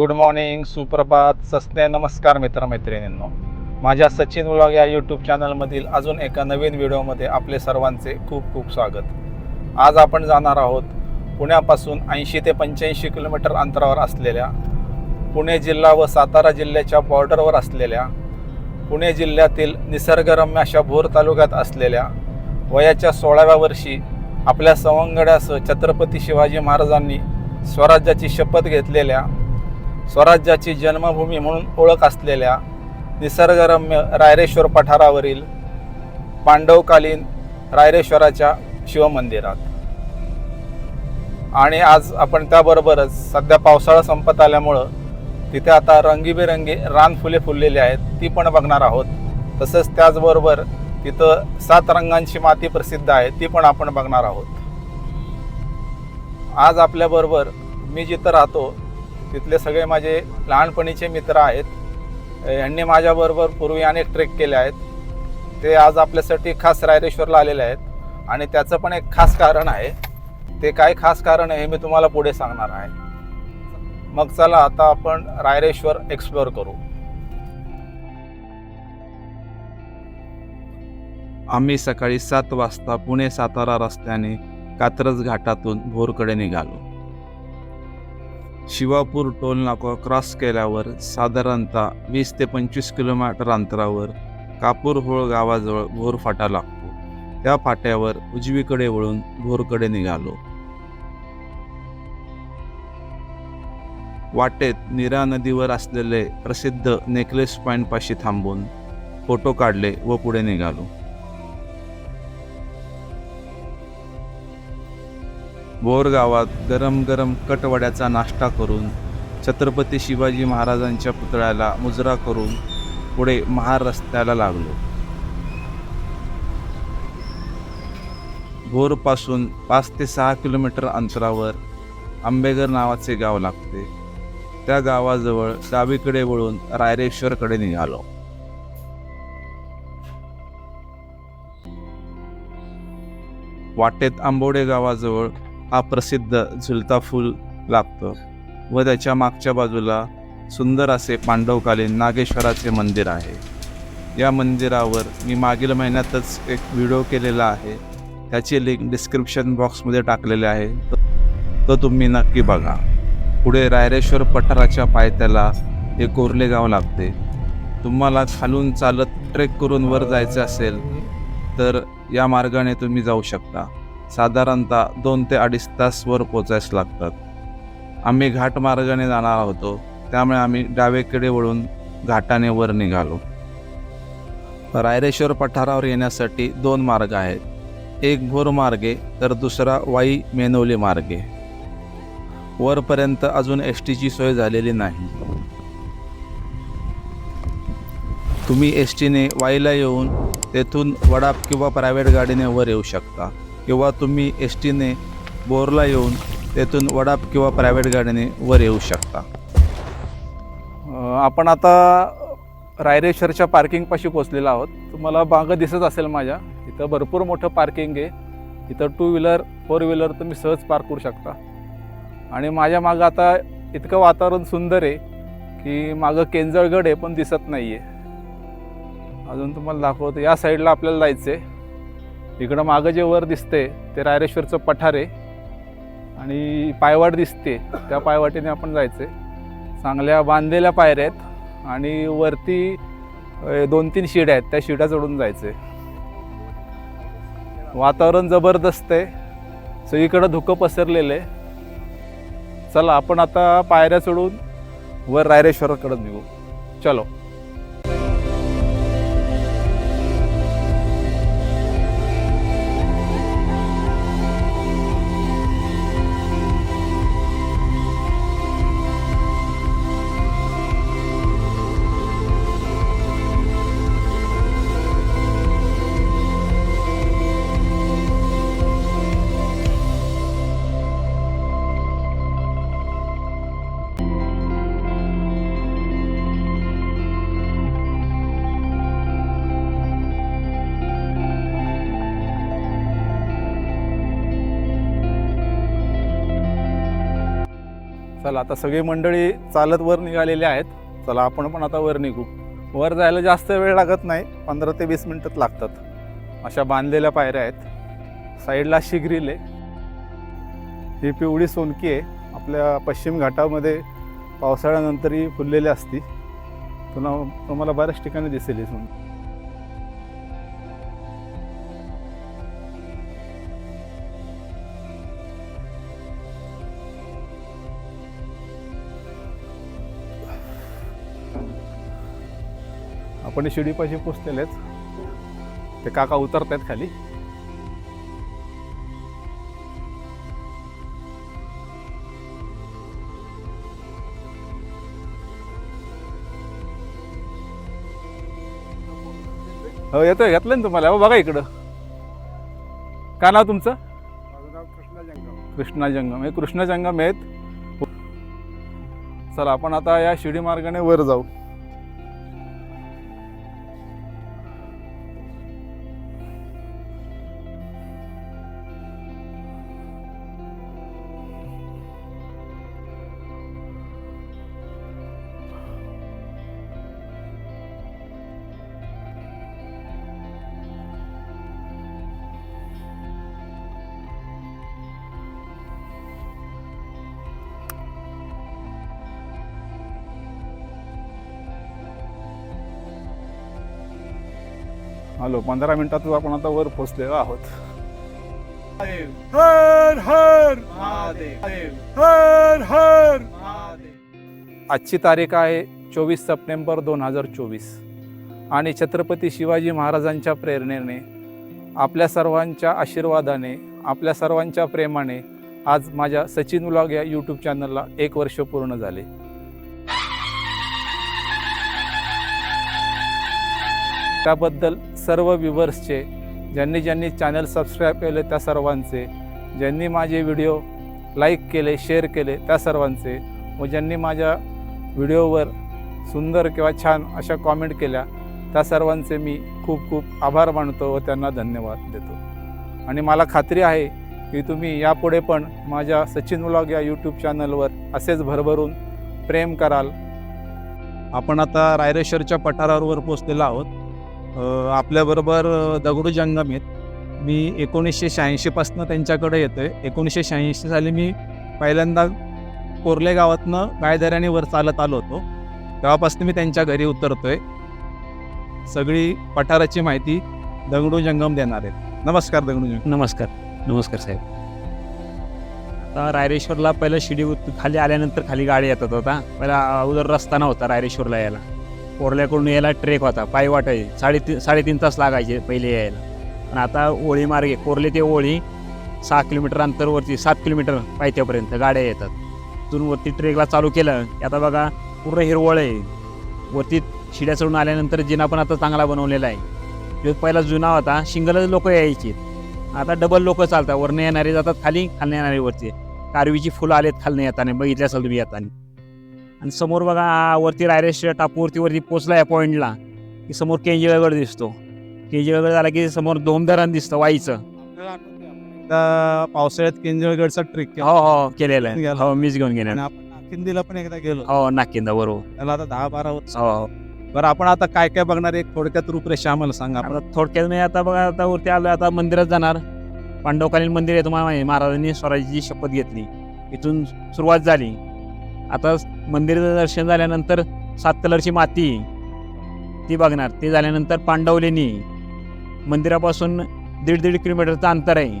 Good morning सुप्रभात सस्ते नमस्कार मित्रमैत्रिणींनो. माझ्या सचिन व्लॉग या यूट्यूब चॅनलमधील अजून एका नवीन व्हिडिओमध्ये आपले सर्वांचे खूप खूप स्वागत. आज आपण जाणार आहोत पुण्यापासून ऐंशी ते पंच्याऐंशी किलोमीटर अंतरावर असलेल्या पुणे जिल्हा व सातारा जिल्ह्याच्या बॉर्डरवर असलेल्या पुणे जिल्ह्यातील निसर्गरम्य अशा भोर तालुक्यात असलेल्या वयाच्या सोळाव्या वर्षी आपल्या सवंगड्यासह छत्रपती शिवाजी महाराजांनी स्वराज्याची शपथ घेतलेल्या स्वराज्याची जन्मभूमी म्हणून ओळख असलेल्या निसर्गरम्य रायरेश्वर पठारावरील पांडवकालीन रायरेश्वराच्या शिवमंदिरात. आणि आज आपण त्याबरोबरच सध्या पावसाळा संपत आल्यामुळं तिथे आता रंगीबेरंगी रानफुले फुललेली आहेत ती पण बघणार आहोत. तसंच त्याचबरोबर तिथं सात रंगांची माती प्रसिद्ध आहे ती पण आपण बघणार आहोत. आज आपल्याबरोबर मी जिथं राहतो तिथले सगळे माझे लहानपणीचे मित्र आहेत. यांनी माझ्याबरोबर पूर्वी अनेक ट्रेक केले आहेत. ते आज आपल्यासाठी खास रायरेश्वरला आलेले आहेत. आणि त्याचं पण एक खास कारण आहे. ते काय खास कारण आहे हे मी तुम्हाला पुढे सांगणार आहे. मग चला आता आपण रायरेश्वर एक्सप्लोअर करू. आम्ही सकाळी सात वाजता पुणे सातारा रस्त्याने कात्रज घाटातून भोरकडे निघालो. शिवापूर टोल नाका क्रॉस केल्यावर साधारणतः वीस ते पंचवीस किलोमीटर अंतरावर कापूरहोळ गावाजवळ भोर फाटा लागतो. त्या फाट्यावर उजवीकडे वळून भोरकडे निघालो. वाटेत नीरा नदीवर असलेले प्रसिद्ध नेकलेस पॉईंटपाशी थांबून फोटो काढले व पुढे निघालो. बोरगावात गरम गरम कटवड्याचा नाश्ता करून छत्रपती शिवाजी महाराजांच्या पुतळ्याला मुजरा करून पुढे महारस्त्याला लागलो. भोरपासून पाच ते सहा किलोमीटर अंतरावर आंबेगर नावाचे गाव लागते. त्या गावाजवळ डावीकडे वळून रायरेश्वरकडे निघालो. वाटेत आंबोडे गावाजवळ हा प्रसिद्ध झुलता फूल लागतं व त्याच्या मागच्या बाजूला सुंदर असे पांडवकालीन नागेश्वराचे मंदिर आहे. या मंदिरावर मी मागील महिन्यातच एक व्हिडिओ केलेला आहे. त्याची लिंक डिस्क्रिप्शन बॉक्समध्ये टाकलेले आहे. तो तुम्ही नक्की बघा. पुढे रायरेश्वर पठाराच्या पायथ्याला हे कोरले गाव लागते. तुम्हाला खालून चालत ट्रेक करून वर जायचं असेल तर या मार्गाने तुम्ही जाऊ शकता. साधारणतः दोन ते अडीच तासवर पोचायस पोचायच लागतात. आम्ही घाट मार्गाने जाणार होतो त्यामुळे आम्ही डावेकडे वळून घाटाने वर निघालो. रायरेश्वर पठारावर येण्यासाठी दोन मार्ग आहेत. एक भोर मार्गे तर दुसरा वाई मेनवली मार्गे. वरपर्यंत अजून एस टीची सोय झालेली नाही. तुम्ही एस टीने वाईला येऊन तेथून वडाप किंवा प्रायव्हेट गाडीने वर येऊ शकता. किंवा तुम्ही एस टीने बोरला येऊन तेथून वडाप किंवा प्रायव्हेट गाडीने वर येऊ शकता. आपण आता रायरेश्वरच्या पार्किंगपाशी पोचलेलो आहोत. तुम्हाला बागं दिसत असेल माझ्या. इथं भरपूर मोठं पार्किंग आहे. इथं टू व्हीलर फोर व्हीलर तुम्ही सहज पार्क करू शकता. आणि माझ्या मागं आता इतकं वातावरण सुंदर आहे की मागं केंजळगड आहे पण दिसत नाही आहे अजून तुम्हाला दाखवतो या साईडला आपल्याला जायचं आहे इकडं मागं जे वर दिसते ते रायरेश्वरचं पठार आहे आणि पायवाट दिसते. त्या पायवाटीने आपण जायचं आहे चांगल्या बांधलेल्या पायऱ्या आहेत आणि वरती दोन तीन शिड्या आहेत. त्या शिड्या चढून जायचे वातावरण जबरदस्त आहे. सगळीकडं धुकं पसरलेलं आहे. चला आपण आता पायऱ्या चढून वर रायरेश्वराकडं निघू. चलो. चला आता सगळी मंडळी चालत वर निघालेली आहेत. चला आपण पण आता वर निघू. वर जायला जास्त वेळ लागत नाही पंधरा ते वीस मिनटात लागतात. अशा बांधलेल्या पायऱ्या आहेत. साईडला शिग्रिल आहे. ही पिवळी सोनकी आहे. आपल्या पश्चिम घाटामध्ये पावसाळ्यानंतरही फुललेली असती. तुम्हाला तुम्हाला बऱ्याच ठिकाणी दिसेल ही सोनकी. आपण शिडीपाशी पोचलेलेच ते काका उतरतायत खाली. हो येतोय घेतलं ना तुम्हाला? हो बघा इकडं. काय नाव तुमचं? कृष्णा जंगम. हे कृष्ण जंगम आहेत. चला आपण आता या शिडी मार्गाने वर जाऊ. हॅलो पंधरा मिनिटात आपण आता वर पोचलेलो आहोत. हर हर हर हर आजची तारीख आहे चोवीस सप्टेंबर दोन हजार चोवीस. आणि छत्रपती शिवाजी महाराजांच्या प्रेरणेने आपल्या सर्वांच्या आशीर्वादाने आपल्या सर्वांच्या प्रेमाने आज माझ्या सचिन व्लॉग या यूट्यूब चॅनलला एक वर्ष पूर्ण झाले. त्याबद्दल सर्व व्ह्युवर्सचे ज्यांनी ज्यांनी चॅनल सबस्क्राईब केले त्या सर्वांचे ज्यांनी माझे व्हिडिओ लाईक केले शेअर केले त्या सर्वांचे व ज्यांनी माझ्या व्हिडिओवर सुंदर किंवा छान अशा कॉमेंट केल्या त्या सर्वांचे मी खूप खूप आभार मानतो व त्यांना धन्यवाद देतो. आणि मला खात्री आहे की तुम्ही यापुढे पण माझ्या सचिन व्लॉग या यूट्यूब चॅनलवर असेच भरभरून प्रेम कराल. आपण आता रायरेश्वरच्या पठारावर पोचलेलो आहोत. आपल्याबरोबर दगडू जंगम आहेत. मी एकोणीसशे शहाऐंशीपासनं त्यांच्याकडे येतो आहे एकोणीसशे शहाऐंशी साली मी पहिल्यांदा कोरले गावातनं गायदऱ्याने वर चालत आलो होतो. तेव्हापासून मी त्यांच्या घरी उतरतो आहे सगळी पठाराची माहिती दगडू जंगम देणार आहेत. नमस्कार दगडू जंगम. नमस्कार. नमस्कार साहेब. आता रायरेश्वरला पहिलं शिडी खाली आल्यानंतर खाली गाडी येतात होता. पहिला अगोदर रस्ता नव्हता रायरेश्वरला यायला. कोरल्याकडून यायला ट्रेक होता. पायी वाटायचे. साडेतीन साडेतीन तास लागायचे पहिले यायला. पण आता ओळी मार्गे कोरले ते ओळी सहा किलोमीटर अंतरवरती सात किलोमीटर पायथ्यापर्यंत गाड्या येतात. तिथून वरती ट्रेकला चालू केलं. आता बघा पूर्ण हिरवळ आहे. वरती शिड्या चढून आल्यानंतर जिना पण आता चांगला बनवलेला आहे. जो पहिला जुना होता शिंगलच लोक यायची. आता डबल लोक चालतात. वरनं येणारे जातात खाली खालने येणारे वरती कारवीची फुलं आलेत खालने येताना बघितल्या असेल तुम्ही येताना. आणि समोर बघा वरती रायरेश्वर टापूवरती वरती पोचला या पॉईंटला की समोर केंजळगड दिसतो. केंजळगड झाला की समोर धोमधरण दिसतं वाईचं. एकदा पावसाळ्यात केंजळगडचा ट्रेक हो हो केलेलं आहे. हो मीच घेऊन गेले आपण नाकिंदीला पण एकदा गेलो. हो नाकिंदा बरोबर. त्याला आता दहा बारा वर्ष. हो हो. बरं आपण आता काय काय बघणार एक थोडक्यात रूपरेषा आम्हाला सांगा आपण. आता थोडक्यात मी आता बघा आता वरती आलो आता मंदिरात जाणार. पांडवकालीन मंदिर आहे तुम्हाला माहिती आहे, महाराजांनी स्वराज्याची शपथ घेतली. इथून सुरुवात झाली. आता मंदिराचं दर्शन झाल्यानंतर सात कलरची माती ती बघणार. ते झाल्यानंतर पांडवलेणी. मंदिरापासून दीड दीड किलोमीटरचं अंतर आहे.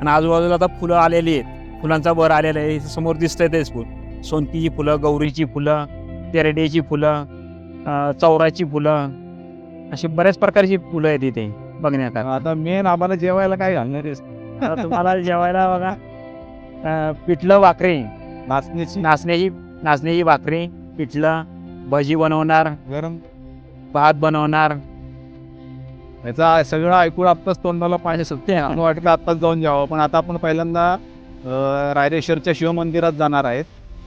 आणि आजूबाजूला आता फुलं आलेली आहेत. फुलांचा बर आलेला आहे. समोर दिसतंय तेच फुल. सोनकीची फुलं गौरीची फुलं तेरडेची फुलं चौराची फुलं. अशी बऱ्याच प्रकारची फुलं आहेत इथे बघण्यात. आता मेन आम्हाला जेवायला काय घालणार तुम्हाला जेवायला बघा. पिठलं भाकरी. नाचण्याची नाचण्याची नाचण्याची भाकरी पिठलं भजी बनवणार गरम. भात बनवणार. याचा सगळं ऐकून आत्ताच तोंडाला पाणी सुटते आणि वाटलं आत्ताच जाऊन जावं. पण आता आपण पहिल्यांदा रायरेश्वरच्या शिवमंदिरात जाणार आहेत.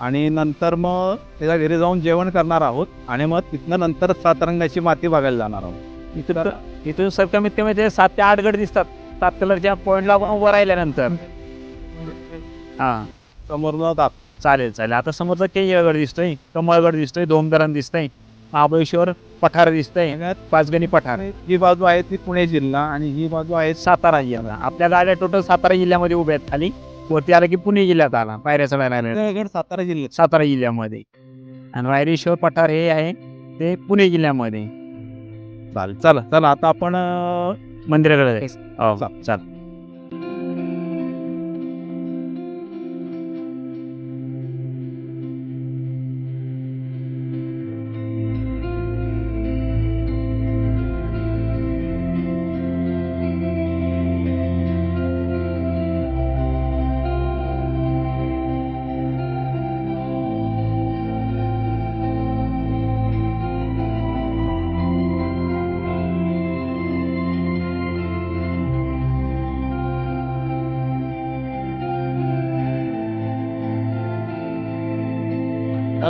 आणि नंतर मग त्याच्या घरी जाऊन जेवण करणार आहोत. आणि मग तिथनं नंतर सातरंगाची माती बघायला जाणार आहोत. इथून इथून सर कमीत कमी ते सात ते आठ गड दिसतात. सात कलरच्या पॉईंटला उभं राहिल्यानंतर. हा. समोरनं दाख चालेल चालेल. आता समोरचा केंजळगड दिसतोय कमळगड दिसतोय डोमदरण दिसतंय महाबळेश्वर पठार दिसतंय पाचगणी पठार. ही बाजू आहे ती पुणे जिल्हा आणि ही बाजू आहे सातारा जिल्हा. आपल्या गाड्या टोटल सातारा जिल्ह्यामध्ये उभ्या आहेत खाली. वरती आला की पुणे जिल्ह्यात आला. पायऱ्या चढायला. सातारा जिल्ह्यात. सातारा जिल्ह्यामध्ये. आणि रायरेश्वर पठार हे आहे ते पुणे जिल्ह्यामध्ये. चालेल चला चला. आता आपण मंदिराकडे जायचं. हो चाल.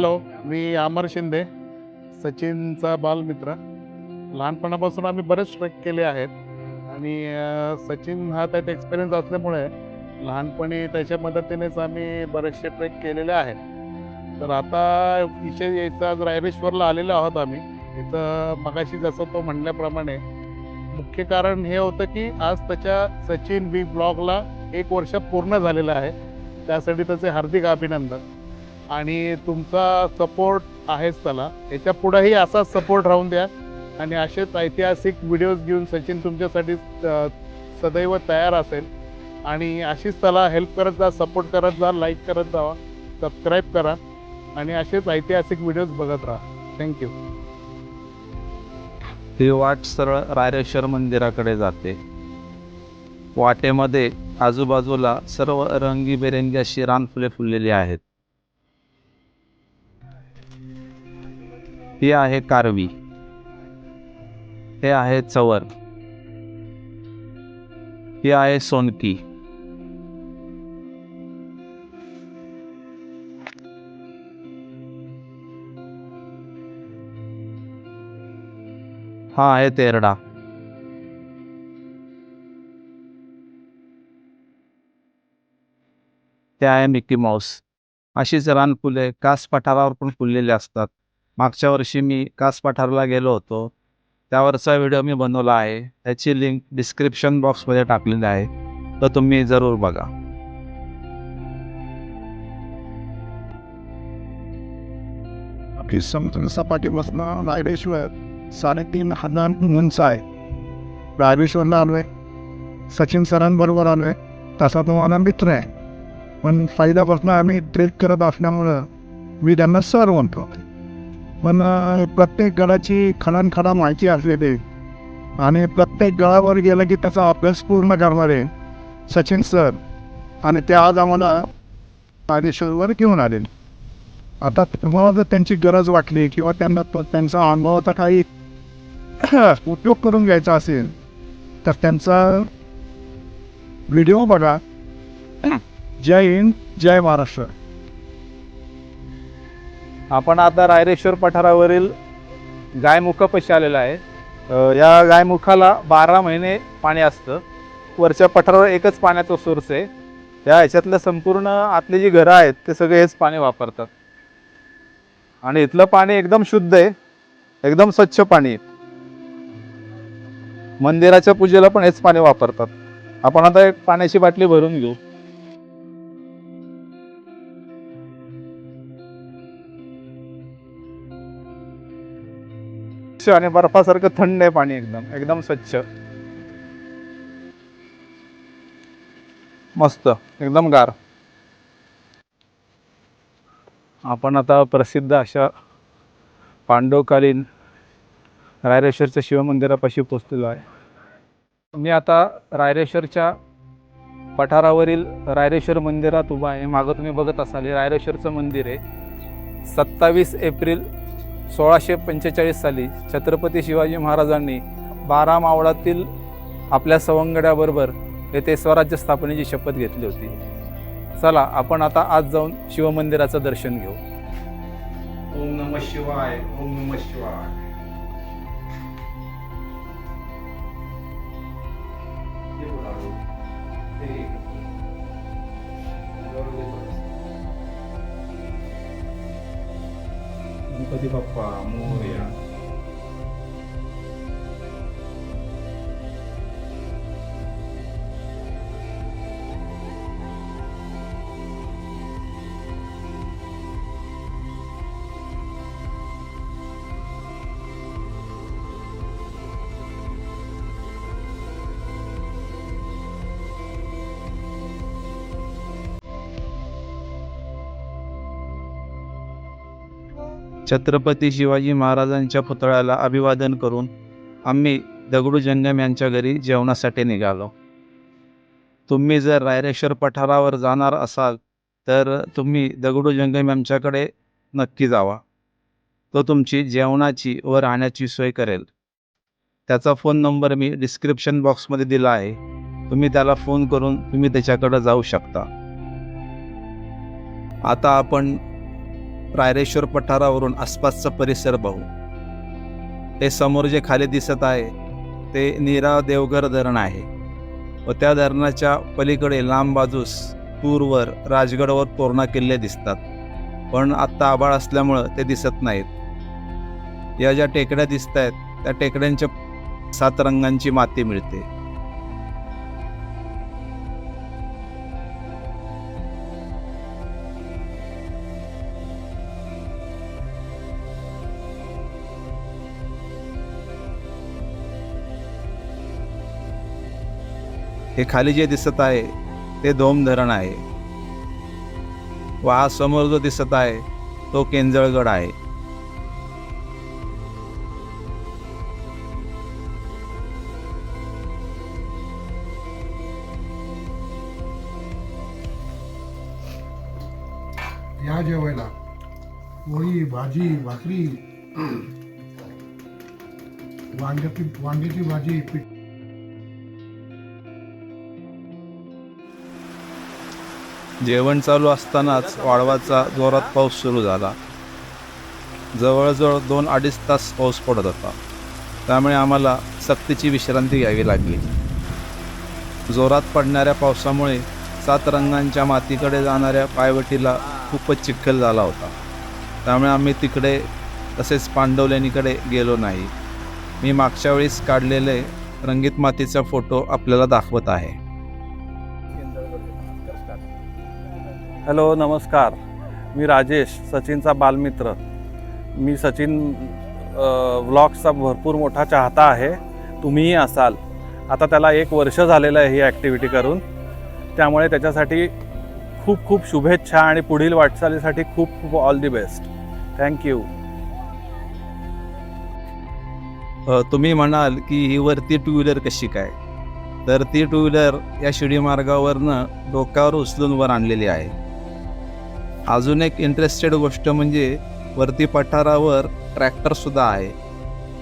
हॅलो मी अमर शिंदे सचिनचा बालमित्र. लहानपणापासून आम्ही बरेच ट्रेक केले आहेत. आणि सचिन हा त्यात एक्सपिरियन्स असल्यामुळे लहानपणी त्याच्या मदतीनेच आम्ही बरेचसे ट्रेक केलेले आहेत. तर आता विषय यायचं आज रायरेश्वरला आलेलो आहोत आम्ही. इथं मगाशी जसं तो म्हणल्याप्रमाणे मुख्य कारण हे होतं की आज त्याच्या सचिन बी ब्लॉगला एक वर्ष पूर्ण झालेलं आहे. त्यासाठी त्याचे हार्दिक अभिनंदन. आणि तुमचा सपोर्ट आहेच त्याला. याच्या पुढेही असाच सपोर्ट राहून द्या. आणि असेच ऐतिहासिक व्हिडिओज घेऊन सचिन तुमच्यासाठी सदैव तयार असेल. आणि अशीच त्याला हेल्प करत जा सपोर्ट करत जा लाईक करत जावा सबस्क्राईब करा. आणि असेच ऐतिहासिक व्हिडिओज बघत राहा. थँक्यू ही वाट सरळ रायरेश्वर मंदिराकडे जाते. वाटेमध्ये आजूबाजूला सर्व रंगीबेरंगी अशी रानफुले फुललेली आहेत. ही आहे कारवी. हे आहे चवर. ही आहे सोनकी. हा आहे तेरडा. ते आहे मिकी माऊस. अशीच रानफुले कास पठारावर पण फुललेली असतात. मागच्या वर्षी मी कास पठारला गेलो होतो. त्यावरचा व्हिडिओ मी बनवला आहे. त्याची लिंक डिस्क्रिप्शन बॉक्समध्ये टाकलेली आहे. तर तुम्ही जरूर बघा. आपली समुद्र सपाटीपासून रायरेश्वर साडेतीन हजार उंच आहे. रायरेश्वरला आलो आहे सचिन सरांबरोबर आलो आहे तसा तो माझा मित्र आहे. पण पहिल्यापासून आम्ही ट्रेक करत असल्यामुळं मी त्यांना सर म्हणतो. पण प्रत्येक गडाची खडानखडा माहिती असलेली आणि प्रत्येक गळावर गेलं की त्याचा अभ्यास पूर्ण करणारे सचिन सर. आणि ते आज आम्हाला रायरेश्वरवर घेऊन आले. आता तुम्हाला जर त्यांची गरज वाटली किंवा त्यांना त्यांचा अनुभवाचा काही उपयोग करून घ्यायचा असेल तर त्यांचा व्हिडिओ बघा. जय हिंद जय महाराष्ट्र. आपण आता रायरेश्वर पठारावरील गायमुखापाशी आलेलो आहे. या गायमुखाला बारा महिने पाणी असतं. वरच्या पठारावर एकच पाण्याचा सोर्स आहे. त्या ह्याच्यातलं संपूर्ण आतली जी घरं आहेत ते सगळे हेच पाणी वापरतात. आणि इथलं पाणी एकदम शुद्ध आहे. एकदम स्वच्छ पाणी आहे. मंदिराच्या पूजेला पण हेच पाणी वापरतात. आपण आता एक पाण्याची बाटली भरून घेऊ. स्वच्छ आणि बर्फासारखं थंड आहे पाणी एकदम एकदम स्वच्छ. मस्त एकदम गार. आपण आता प्रसिद्ध अशा पांडवकालीन रायरेश्वरच्या शिवमंदिरापाशी पोचलेलो आहे. मी आता रायरेश्वरच्या पठारावरील रायरेश्वर मंदिरात उभा आहे. मागं तुम्ही बघत असाल हे रायरेश्वरचं मंदिर आहे. सत्तावीस एप्रिल सोळाशे पंचेचाळीस साली छत्रपती शिवाजी महाराजांनी बारा मावळातील आपल्या सवंगड्याबरोबर येथे स्वराज्य स्थापनेची शपथ घेतली होती. चला आपण आता आज जाऊन शिवमंदिराचं दर्शन घेऊ. ओम नम शिवाय ओम नम शिवाय. गणपती बाप्पा मोरया छत्रपती शिवाजी महाराजांच्या पुतळ्याला अभिवादन करून आम्ही दगडू जंगम यांच्या घरी जेवणासाठी निघालो. तुम्ही जर रायरेश्वर पठारावर जाणार असाल तर तुम्ही दगडू जंगम यांच्याकडे नक्की जावा. तो तुमची जेवणाची व राहण्याची सोय करेल. त्याचा फोन नंबर मी डिस्क्रिप्शन बॉक्समध्ये दिला आहे. तुम्ही त्याला फोन करून तुम्ही त्याच्याकडं जाऊ शकता. आता आपण रायरेश्वर पठारावरून आसपासचा परिसर पाहू ते समोर जे खाली दिसत आहे ते नीरा देवघर धरण आहे. व त्या धरणाच्या पलीकडे लांब बाजूस पूरवर राजगडवर तोरणा किल्ले दिसतात. पण आत्ता आबाळ असल्यामुळं ते दिसत नाहीत. या ज्या टेकड्या दिसत आहेत त्या टेकड्यांच्या सात रंगांची माती मिळते. हे खाली जे दिसत आहे ते दोम धरण आहे. व हा समोर जो दिसत आहे तो केंजळगड आहे. या जेवायला. पोळी भाजी भाकरी. वांग्याची वांग्याची भाजी पीठ जेवण चालू असतानाच वाळवाचा जोरात पाऊस सुरू झाला. जवळजवळ दोन अडीच तास पाऊस पडत होता. त्यामुळे आम्हाला सक्तीची विश्रांती घ्यावी लागली. जोरात पडणाऱ्या पावसामुळे सात रंगांच्या मातीकडे जाणाऱ्या पायवटीला खूपच चिखल झाला होता. त्यामुळे आम्ही तिकडे तसेच पांडवलेणीकडे गेलो नाही. मी मागच्या वेळेस काढलेले रंगीत मातीचा फोटो आपल्याला दाखवत आहे. हॅलो नमस्कार. मी राजेश सचिनचा बालमित्र. मी सचिन व्लॉग्सचा भरपूर मोठा चाहता आहे. तुम्हीही असाल. आता त्याला एक वर्ष झालेलं आहे ही ॲक्टिव्हिटी करून. त्यामुळे त्याच्यासाठी खूप खूप शुभेच्छा आणि पुढील वाटचालीसाठी खूप खूप ऑल दी बेस्ट थँक्यू तुम्ही म्हणाल की ही वरती टू व्हीलर कशी काय? तर ती टू व्हीलर या शिडी मार्गावरनं डोक्यावर उचलून वर आणलेली आहे. अजून एक इंटरेस्टेड गोष्ट म्हणजे वरती पठारावर ट्रॅक्टरसुद्धा आहे.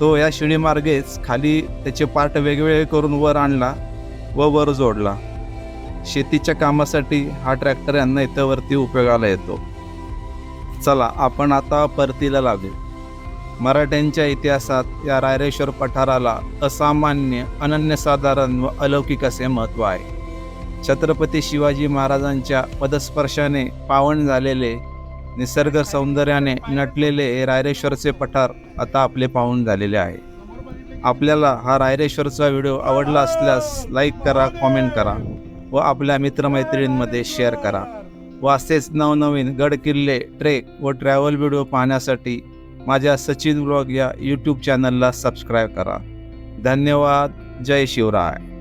तो या शिणीमार्गेच खाली त्याचे पार्ट वेगवेगळे करून वर आणला व वर जोडला. शेतीच्या कामासाठी हा ट्रॅक्टर यांना इथं वरती उपयोगाला येतो. चला आपण आता परतीला लागू. मराठ्यांच्या इतिहासात या रायरेश्वर पठाराला असामान्य अनन्यसाधारण व अलौकिक असे महत्त्व आहे. छत्रपती शिवाजी महाराजांच्या पदस्पर्शाने पावन झालेले निसर्ग सौंदर्याने नटलेले हे रायरेश्वरचे पठार आता आपले पाहून झालेले आहे. आपल्याला हा रायरेश्वरचा व्हिडिओ आवडला असल्यास लाईक करा कॉमेंट करा व आपल्या मित्रमैत्रिणींमध्ये शेअर करा व असेच नवनवीन गड किल्ले ट्रेक व ट्रॅव्हल व्हिडिओ पाहण्यासाठी माझ्या सचिन ब्लॉग या यूट्यूब चॅनलला सबस्क्राईब करा. धन्यवाद. जय शिवराय.